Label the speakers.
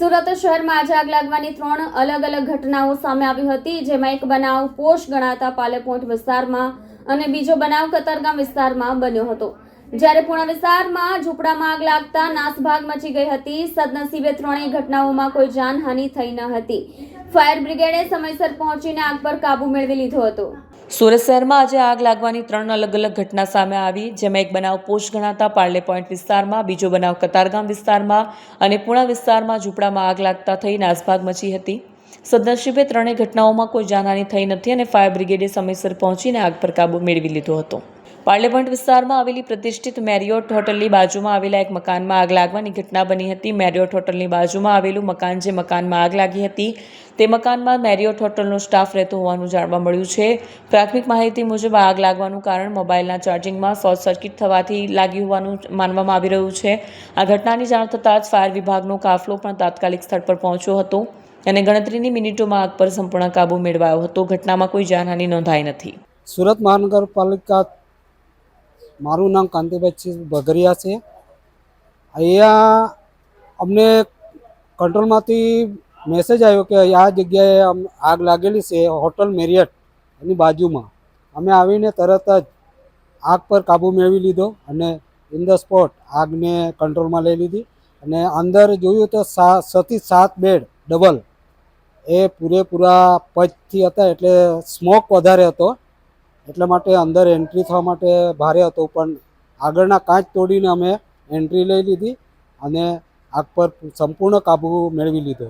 Speaker 1: સુરત શહેરમાં આજે આગ લાગવાની ત્રણ અલગ અલગ ઘટનાઓ સામે આવી હતી, જેમાં એક બનાવ પોશ ગણાતા પાલે પોઈન્ટ વિસ્તારમાં અને બીજો બનાવ કતારગામ વિસ્તારમાં બન્યો હતો. જ્યારે પૂર્ણ વિસ્તારમાં ઝૂંપડામાં આગ લાગતા નાસભાગ મચી ગઈ હતી, સદનસીબે ત્રણેય ઘટનાઓમાં કોઈ જાનહાનિ થઈ ન હતી. ફાયર બ્રિગેડે સમયસર પહોંચીને આગ પર કાબુ મેળવી લીધો હતો.
Speaker 2: સુરત શહેરમાં આજે આગ લાગવાની ત્રણ અલગ અલગ ઘટના સામે આવી, જેમાં એક બનાવ પોષ ગણાતા પાર્લે પોઈન્ટ વિસ્તારમાં, બીજો બનાવ કતારગામ વિસ્તારમાં અને પુણા વિસ્તારમાં ઝૂંપડામાં આગ લાગતા થઈ નાસભાગ મચી હતી. સદનસીબે ત્રણેય ઘટનાઓમાં કોઈ જાનહાની થઈ નથી અને ફાયર બ્રિગેડે સમયસર પહોંચીને આગ પર કાબૂ મેળવી લીધો હતો. પાર્લે પોઈન્ટ વિસ્તારમાં આવેલી પ્રતિષ્ઠિત મેરિયોટ હોટલની બાજુમાં આવેલા એક મકાનમાં આગ લાગવાની ઘટના બની હતી. મેરિયોટ હોટલની બાજુમાં આવેલું મકાન જે મકાનમાં આગ લાગી હતી, તે મકાનમાં મેરિયોટ હોટલનો સ્ટાફ રહેતો હોવાનું જાણવા મળ્યું છે. પ્રાથમિક માહિતી મુજબ આગ લાગવાનું કારણ મોબાઈલના ચાર્જિંગમાં શોર્ટ સર્કિટ થવાથી લાગી હોવાનું માનવામાં આવી રહ્યું છે. આ ઘટનાની જાણ થતાં જ ફાયર વિભાગનો કાફલો પણ તાત્કાલિક સ્થળ પર પહોંચ્યો હતો અને ગણતરીની મિનિટોમાં આગ પર સંપૂર્ણ કાબૂ મેળવાયો હતો. ઘટનામાં કોઈ જાનહાનિ નોંધાઈ નથી.
Speaker 3: સુરત મહાનગરપાલિકા મારું નામ કાંતિભાઈ બગરિયા છે. અહીંયા અમને કંટ્રોલમાંથી મેસેજ આવ્યો કે આ જગ્યાએ આગ લાગેલી છે, હોટલ મેરિયટ એની બાજુમાં. અમે આવીને તરત જ આગ પર કાબૂ મેળવી લીધો અને ઇન ધ સ્પોટ આગને કંટ્રોલમાં લઈ લીધી અને અંદર જોયું તો સા છથી સાત બેડ, ડબલ. એ પૂરેપૂરા પચથી હતા એટલે સ્મોક વધારે હતો. એટલા માટે અંદર એન્ટ્રી થવા માટે ભારે હતો, પણ આગળના કાચ તોડીને અમે એન્ટ્રી લઈ લીધી અને આગ પર સંપૂર્ણ કાબૂ મેળવી લીધો.